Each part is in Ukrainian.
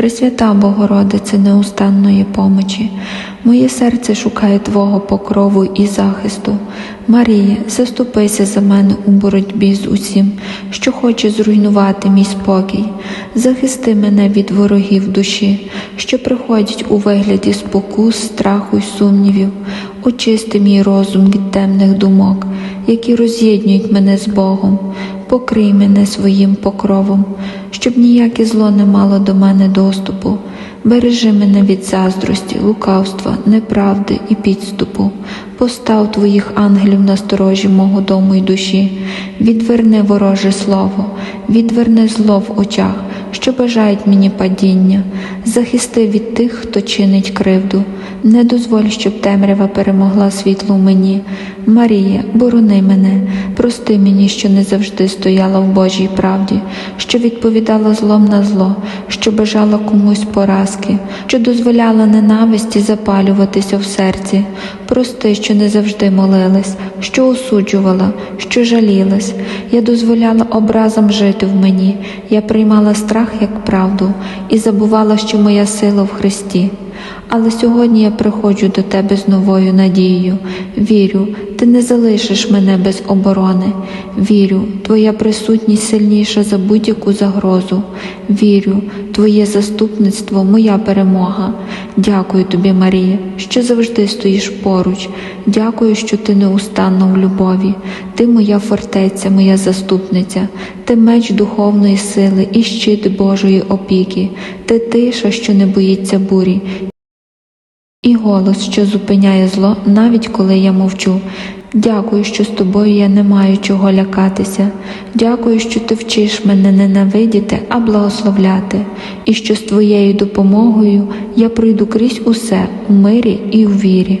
Пресвята Богородице неустанної помочі, моє серце шукає Твого покрову і захисту. Марія, заступися за мене у боротьбі з усім, що хоче зруйнувати мій спокій. Захисти мене від ворогів душі, що приходять у вигляді спокус, страху й сумнівів. Очисти мій розум від темних думок, які роз'єднують мене з Богом. Покрий мене своїм покровом, щоб ніяке зло не мало до мене доступу. Бережи мене від заздрості, лукавства, неправди і підступу. Постав твоїх ангелів на сторожі мого дому й душі, відверни вороже слово, відверни зло в очах, що бажають мені падіння, захисти від тих, хто чинить кривду. Не дозволь, щоб темрява перемогла світло в мені. Марія, борони мене, прости мені, що не завжди стояла в Божій правді, що відповідала злом на зло, що бажала комусь поразки, що дозволяла ненависті запалюватися в серці. Прости, що не завжди молилась, що осуджувала, що жалілась. Я дозволяла образам жити в мені, я приймала страх як правду і забувала, що моя сила в Христі. Але сьогодні я приходжу до тебе з новою надією. Вірю, ти не залишиш мене без оборони. Вірю, твоя присутність сильніша за будь-яку загрозу. Вірю, твоє заступництво моя перемога. Дякую тобі, Марія, що завжди стоїш поруч. Дякую, що ти неустанно в любові. Ти моя фортеця, моя заступниця, ти меч духовної сили і щит Божої опіки, ти тиша, що не боїться бурі. І голос, що зупиняє зло, навіть коли я мовчу. Дякую, що з тобою я не маю чого лякатися. Дякую, що ти вчиш мене ненавидіти, а благословляти, і що з твоєю допомогою я пройду крізь усе у мирі і у вірі.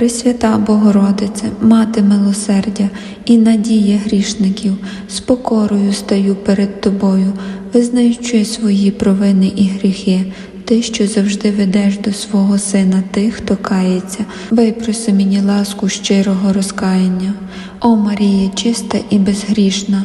Пресвята Богородице, Мати милосердя і надія грішників, з покорою стаю перед Тобою, визнаючи свої провини і гріхи, Ти, що завжди ведеш до свого Сина тих, хто кається, випроси мені ласку щирого розкаяння. О Марія, чиста і безгрішна,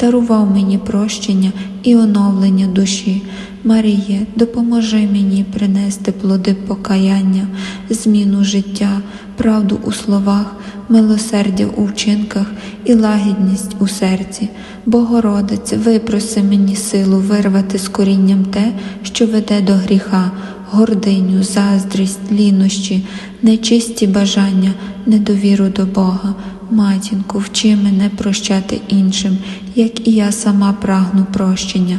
дарував мені прощення і оновлення душі. Маріє, допоможи мені принести плоди покаяння, зміну життя, правду у словах, милосердя у вчинках і лагідність у серці. Богородице, випроси мені силу вирвати з корінням те, що веде до гріха, гординю, заздрість, лінощі, нечисті бажання, недовіру до Бога. Матінку, вчи мене прощати іншим, як і я сама прагну прощення.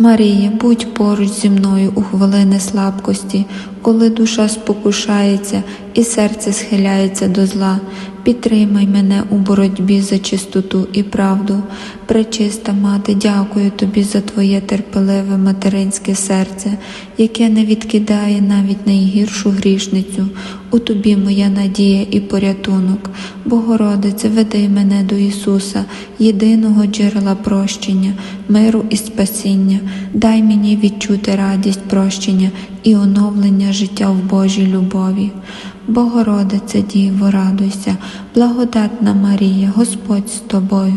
Марія, будь поруч зі мною у хвилини слабкості, коли душа спокушається і серце схиляється до зла. підтримай мене у боротьбі за чистоту і правду. Пречиста мати, дякую тобі за твоє терпеливе материнське серце, яке не відкидає навіть найгіршу грішницю. У тобі моя надія і порятунок. Богородице, веди мене до Ісуса, єдиного джерела прощення, миру і спасіння. Дай мені відчути радість прощення і оновлення життя в Божій любові. Богородице Діво, радуйся, благодатна Марія, Господь з тобою,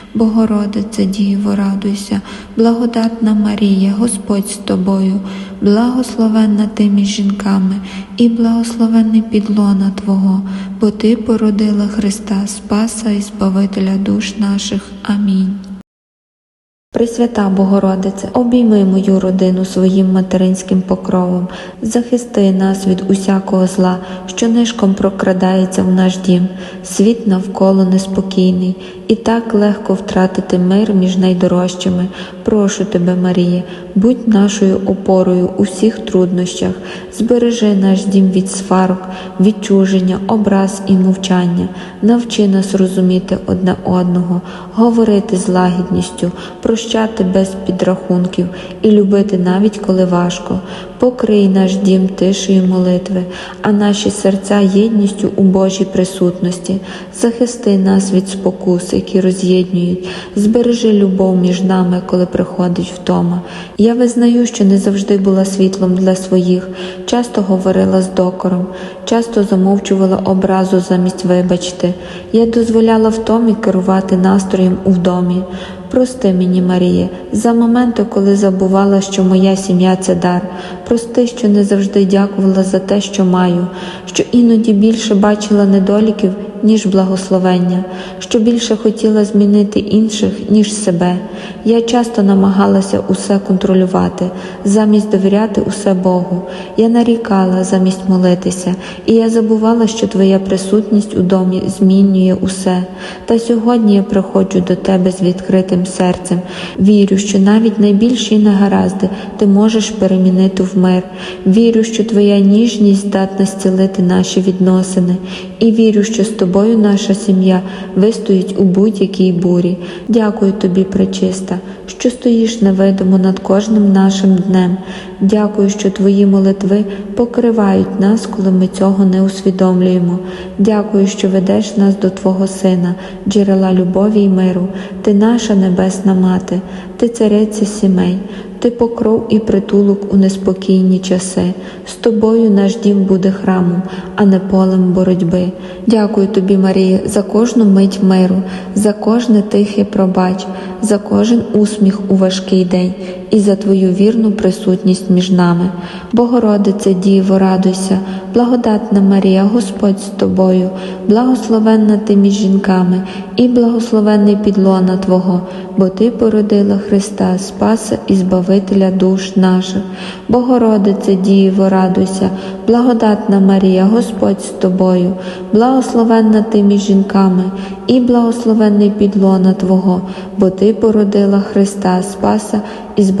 Богородице Діво, радуйся, благодатна Марія, Господь з тобою, благословенна ти між жінками, і благословенний підлона Твого, бо Ти породила Христа, Спаса і Збавителя душ наших. Амінь. Пресвята Богородице, обійми мою родину своїм материнським покровом, захисти нас від усякого зла, що нишком прокрадається в наш дім, світ навколо неспокійний, і так легко втратити мир між найдорожчими. Прошу тебе, Марія, будь нашою опорою у всіх труднощах, збережи наш дім від сварок, відчуження, образ і мовчання, навчи нас розуміти одне одного, говорити з лагідністю, прощати без підрахунків і любити навіть коли важко. Покрий наш дім тишею молитви, а наші серця єдністю у Божій присутності. Захисти нас від спокус, які роз'єднують, збережи любов між нами, коли приходить втома. Я визнаю, що не завжди була світлом для своїх, часто говорила з докором, часто замовчувала образу замість вибачте. Я дозволяла втомі керувати настроєм у вдомі. Прости мені, Марія, за моменти, коли забувала, що моя сім'я це дар. Прости, що не завжди дякувала за те, що маю, що іноді більше бачила недоліків, ніж благословення, що більше хотіла змінити інших, ніж себе. Я часто намагалася усе контролювати, замість довіряти усе Богу. Я нарікала замість молитися, і я забувала, що Твоя присутність у домі змінює усе. Та сьогодні я приходжу до Тебе з відкритим серцем. Вірю, що навіть найбільші негаразди ти можеш перемінити в мир. Вірю, що Твоя ніжність здатна зцілити наші відносини, і вірю, що з тобою наша сім'я вистоїть у будь-якій бурі. Дякую тобі, пречиста, що стоїш невидимо над кожним нашим днем. Дякую, що твої молитви покривають нас, коли ми цього не усвідомлюємо. Дякую, що ведеш нас до Твого Сина, джерела любові й миру. Ти наша небесна мати, ти цариця сімей. Ти покров і притулок у неспокійні часи. З тобою наш дім буде храмом, а не полем боротьби. Дякую тобі, Марія, за кожну мить миру, за кожне тихе пробач, за кожен усміх у важкий день і за твою вірну присутність між нами. Богородице, Діво, радуйся, благодатна Марія, Господь з тобою, благословенна ти між жінками, і благословенний підлона Твого, бо Ти породила Христа, Спаса і Збавителя душ наших. Богородице, Діво, радуйся, благодатна Марія, Господь з тобою, благословенна ти між жінками, і благословенний підлона Твого, бо Ти породила Христа, Спаса і Збавителя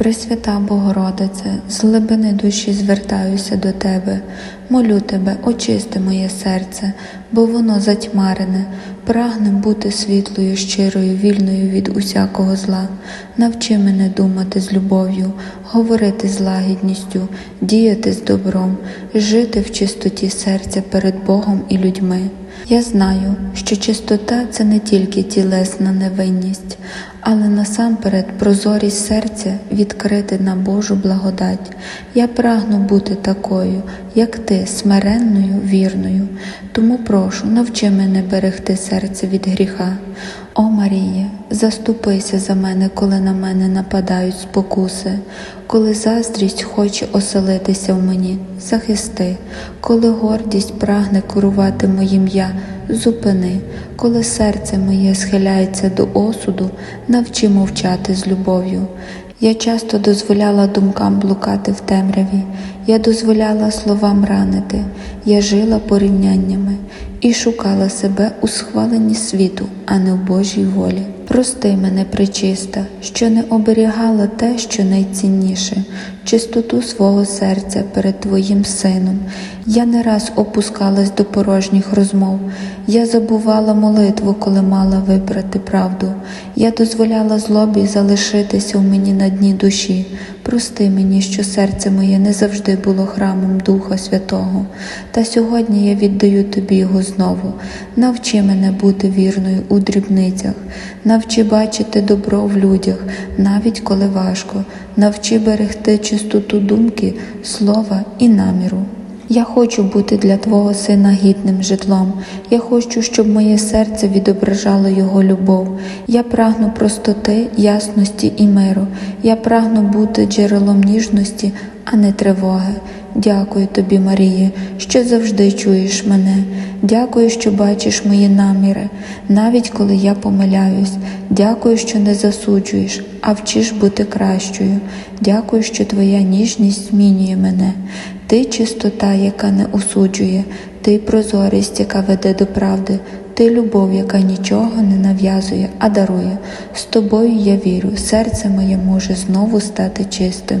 Пресвята Богородице, з глибини душі звертаюся до Тебе, молю Тебе, очисти моє серце, бо воно затьмарене, прагне бути світлою, щирою, вільною від усякого зла. Навчи мене думати з любов'ю, говорити з лагідністю, діяти з добром, жити в чистоті серця перед Богом і людьми. Я знаю, що чистота це не тільки тілесна невинність, але насамперед прозорість серця відкрити на Божу благодать. Я прагну бути такою, як ти, смиренною, вірною. Тому прошу, навчи мене берегти серце від гріха. О Маріє, заступися за мене, коли на мене нападають спокуси, коли заздрість хоче оселитися в мені, захисти, коли гордість прагне керувати моїм я, зупини, коли серце моє схиляється до осуду, навчи мовчати з любов'ю. Я часто дозволяла думкам блукати в темряві, я дозволяла словам ранити, я жила порівняннями і шукала себе у схваленні світу, а не в Божій волі. Прости мене, причиста, що не оберігала те, що найцінніше, чистоту свого серця перед Твоїм сином. Я не раз опускалась до порожніх розмов, я забувала молитву, коли мала вибрати правду. Я дозволяла злобі залишитися в мені на дні душі. Прости мені, що серце моє не завжди було храмом Духа Святого. Та сьогодні я віддаю тобі його знову. Навчи мене бути вірною у дрібницях, навчи бачити добро в людях, навіть коли важко, навчи берегти чистоту думки, слова і наміру. Я хочу бути для Твого сина гідним житлом. Я хочу, щоб моє серце відображало Його любов. Я прагну простоти, ясності і миру. Я прагну бути джерелом ніжності, а не тривоги. Дякую тобі, Маріє, що завжди чуєш мене. Дякую, що бачиш мої наміри, навіть коли я помиляюсь. Дякую, що не засуджуєш, а вчиш бути кращою. Дякую, що твоя ніжність змінює мене. Ти чистота, яка не осуджує, ти прозорість, яка веде до правди, ти любов, яка нічого не нав'язує, а дарує. З тобою я вірю, серце моє може знову стати чистим.